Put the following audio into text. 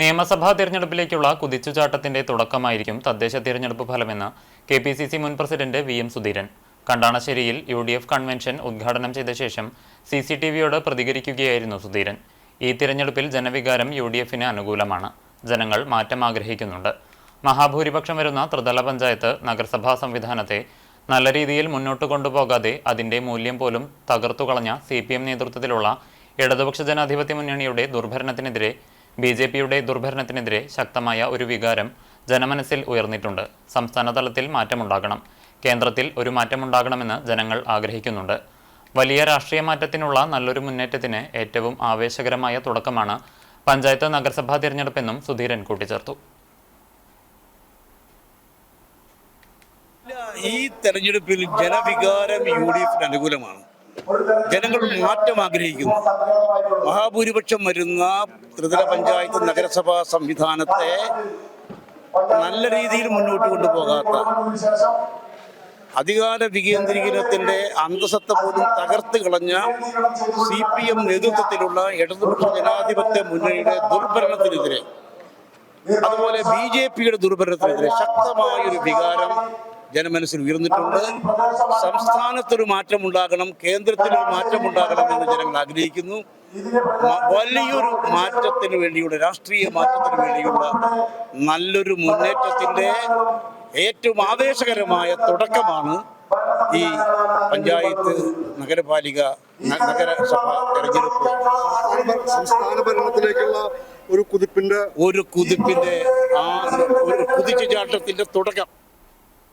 നിയമസഭാ തിരഞ്ഞെടുപ്പിലേക്കുള്ള കുതിച്ചുചാട്ടത്തിന്റെ തുടക്കമായിരിക്കും തദ്ദേശ തിരഞ്ഞെടുപ്പ് ഫലമെന്ന് കെ പി സി സി മുൻ പ്രസിഡന്റ് വി എം സുധീരൻ. കണ്ടാണശ്ശേരിയിൽ യു ഡി എഫ് കൺവെൻഷൻ ഉദ്ഘാടനം ചെയ്ത ശേഷം സി സി ടി വിയോട് പ്രതികരിക്കുകയായിരുന്നു സുധീരൻ. ഈ തിരഞ്ഞെടുപ്പിൽ ജനവികാരം യു ഡി എഫിന് അനുകൂലമാണ്. ജനങ്ങൾ മാറ്റം ആഗ്രഹിക്കുന്നുണ്ട്. മഹാഭൂരിപക്ഷം വരുന്ന ത്രിതല പഞ്ചായത്ത് നഗരസഭാ സംവിധാനത്തെ നല്ല രീതിയിൽ മുന്നോട്ട് കൊണ്ടുപോകാതെ അതിന്റെ മൂല്യം പോലും തകർത്തുകളഞ്ഞ സി പി എം നേതൃത്വത്തിലുള്ള ഇടതുപക്ഷ ജനാധിപത്യ മുന്നണിയുടെ ദുർഭരണത്തിനെതിരെ ബി ജെ പിയുടെ ദുർഭരണത്തിനെതിരെ ശക്തമായ ഒരു വികാരം ജനമനസ്സിൽ ഉയർന്നിട്ടുണ്ട്. സംസ്ഥാന തലത്തിൽ മാറ്റമുണ്ടാകണം. കേന്ദ്രത്തിൽ ഒരു മാറ്റമുണ്ടാകണമെന്ന് ജനങ്ങൾ ആഗ്രഹിക്കുന്നുണ്ട്. വലിയ രാഷ്ട്രീയ മാറ്റത്തിനുള്ള നല്ലൊരു മുന്നേറ്റത്തിന് ഏറ്റവും ആവേശകരമായ തുടക്കമാണ് പഞ്ചായത്ത് നഗരസഭാ തിരഞ്ഞെടുപ്പെന്നും സുധീരൻ കൂട്ടിച്ചേർത്തു. ഈ തെരഞ്ഞെടുപ്പിൽ ജനവികാരം യു ഡി എഫിന് അനുകൂലമാണ്. ജനങ്ങൾ മാറ്റം ആഗ്രഹിക്കുന്നു. മഹാഭൂരിപക്ഷം വരുന്ന ത്രിതല പഞ്ചായത്ത് നഗരസഭാ സംവിധാനത്തെ നല്ല രീതിയിൽ മുന്നോട്ട് കൊണ്ടുപോകാത്ത അധികാര വികേന്ദ്രീകരണത്തിന്റെ അന്തസത്ത പോലും തകർത്ത് കളഞ്ഞ സി പി എം നേതൃത്വത്തിലുള്ള ഇടതുപക്ഷ ജനാധിപത്യ മുന്നണിയുടെ ദുർഭരണത്തിനെതിരെ അതുപോലെ ബി ജെ പിയുടെ ദുർഭരണത്തിനെതിരെ ശക്തമായൊരു വികാരം ജനമനസ്സിൽ ഉയർന്നിട്ടുണ്ട്. സംസ്ഥാനത്തൊരു മാറ്റമുണ്ടാകണം കേന്ദ്രത്തിലൊരു മാറ്റമുണ്ടാകണം എന്ന് ജനങ്ങൾ ആഗ്രഹിക്കുന്നു. വലിയൊരു മാറ്റത്തിന് വേണ്ടിയുള്ള രാഷ്ട്രീയ മാറ്റത്തിന് വേണ്ടിയുള്ള നല്ലൊരു മുന്നേറ്റത്തിന്റെ ഏറ്റവും ആവേശകരമായ തുടക്കമാണ് ഈ പഞ്ചായത്ത് നഗരപാലിക നഗരസഭ തെരഞ്ഞെടുപ്പ്. സംസ്ഥാന ഭരണത്തിലേക്കുള്ള ഒരു കുതിപ്പിന്റെ ഒരു കുതിപ്പിന്റെ ആ ഒരു കുതിച്ചുചാട്ടത്തിന്റെ തുടക്കം.